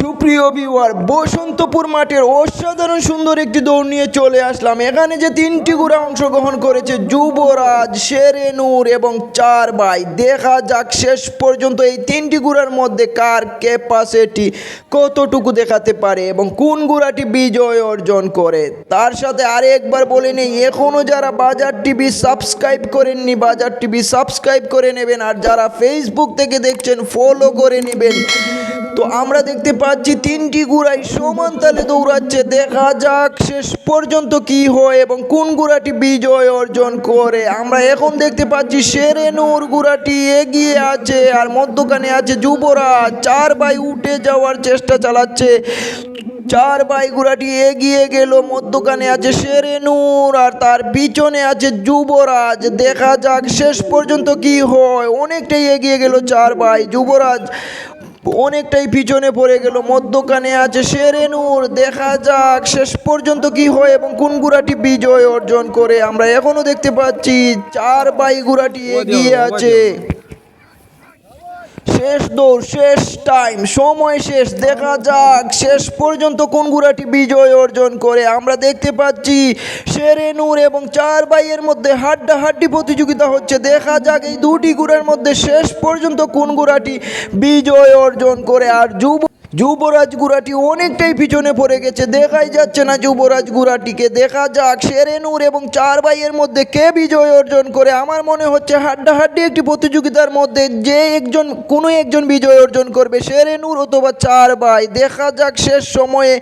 সুপ্রিয় ভিউয়ার বসন্তপুর মাঠের অসাধারণ সুন্দর একটি দৌড় নিয়ে চলে আসলাম। এখানে যে তিনটি গুড়া অংশগ্রহণ করেছে যুবরাজ, শেরেনুর এবং চার ভাই দেখা যাক শেষ পর্যন্ত এই তিনটি গুড়ার মধ্যে কার ক্যাপাসিটি কতটুকু দেখাতে পারে এবং কোন গুড়াটি বিজয় অর্জন করে। তার সাথে আরেকবার বলে নেই এখনও যারা বাজার টিভি সাবস্ক্রাইব করেননি, বাজার টিভি সাবস্ক্রাইব করে নেবেন। আর যারা ফেসবুক থেকে দেখছেন ফলো করে নেবেন। তো আমরা দেখতে পাচ্ছি তিনটি গুড়াই সমান তালে দৌড়াচ্ছে। দেখা যাক শেষ পর্যন্ত কি হয় এবং কোন গুড়াটি বিজয় অর্জন করে। আমরা এখন দেখতে পাচ্ছি শেরেনুর গুড়াটি এগিয়ে আছে আর মধ্যখানে আছে যুবরাজ। চার ভাই উঠে যাওয়ার চেষ্টা চালাচ্ছে। চার ভাই গুড়াটি এগিয়ে গেল, মধ্যখানে আছে শেরেনুর আর তার পিছনে আছে যুবরাজ। দেখা যাক শেষ পর্যন্ত কি হয়। অনেকটাই এগিয়ে গেল চার ভাই যুবরাজ অনেকটাই পিছনে পড়ে গেল মধ্যখানে আছে শেরেনুর দেখা যাক শেষ পর্যন্ত কি হয় এবং কোন গুড়াটি বিজয় অর্জন করে। আমরা এখনও দেখতে পাচ্ছি চার বাই গুড়াটি এগিয়ে আছে। শেষ দৌড়, শেষ টাইম সময় শেষ, দেখা যাক, শেষ পর্যন্ত কোন গুড়াটি বিজয় অর্জন করে। আমরা দেখতে পাচ্ছি শেরেনুর এবং চার ভাইয়ের মধ্যে হাড্ডাহাড্ডি প্রতিযোগিতা হচ্ছে। দেখা যাক এই দুটি গুড়ার মধ্যে শেষ পর্যন্ত কোন গুড়াটি বিজয় অর্জন করে। আর যুব যুবরাজ গুড়াটি অনেকটাই পিছনে পড়ে গেছে, দেখাই যাচ্ছে না যুবরাজ গুড়াটিকে। দেখা যাক শেরেনুর এবং চার ভাইয়ের মধ্যে কে বিজয় অর্জন করে। আমার মনে হচ্ছে হাড্ডাহাড্ডি একটি প্রতিযোগিতার মধ্যে যে একজন, কোনো একজন বিজয় অর্জন করবে শেরেনুর অথবা চার ভাই। দেখা যাক শেষ সময়ে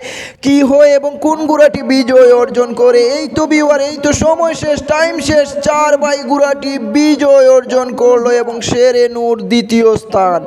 কি হয় এবং কোন গুড়াটি বিজয় অর্জন করে। এই তো বিওয়ার এই তো সময় শেষ টাইম শেষ। চার ভাই গুড়াটি বিজয় অর্জন করল এবং শেরেনুর দ্বিতীয় স্থান।